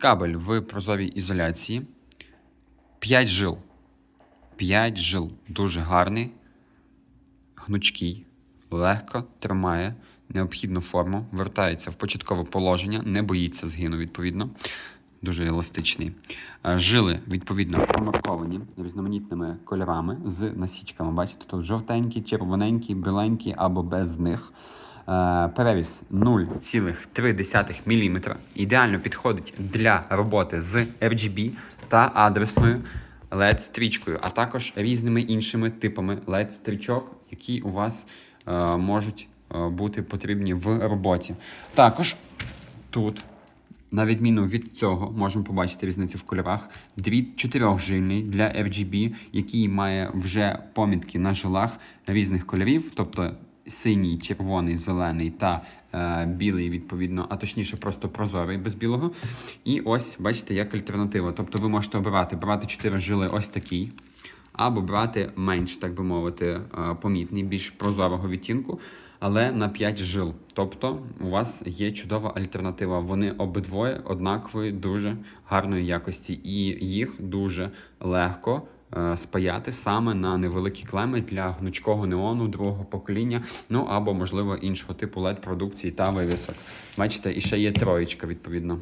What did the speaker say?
Кабель в прозорій ізоляції. 5 жил. 5 жил. Дуже гарний, гнучкий, легко тримає необхідну форму, вертається в початкове положення, не боїться згину, відповідно. Дуже еластичний. Е, Жили, відповідно, промарковані різноманітними кольорами з насічками. Бачите, тут жовтенький, червоненький, біленький або без них. Перевіс 0,3 мм. Ідеально підходить для роботи з RGB та адресною LED-стрічкою, а також різними іншими типами LED-стрічок, які у вас е, можуть е, бути потрібні в роботі. Також тут на відміну від цього, можемо побачити різницю в кольорах. Дріт чотирьохжильний для RGB, який має вже помітки на жилах різних кольорів, тобто синій, червоний, зелений та е, білий, відповідно, а точніше, просто прозорий без білого. І ось бачите, як альтернатива. Тобто ви можете обирати брати 4 жили ось такий. Або брати менш, так би мовити, е, помітний, більш прозорого відтінку, але на 5 жил. Тобто у вас є чудова альтернатива. Вони обидвоє однакової, дуже гарної якості, і їх дуже легко спаяти саме на невеликі клеми для гнучкого неону другого покоління, ну або можливо іншого типу LED продукції та вивісок. Бачите, і ще є троєчка, відповідно.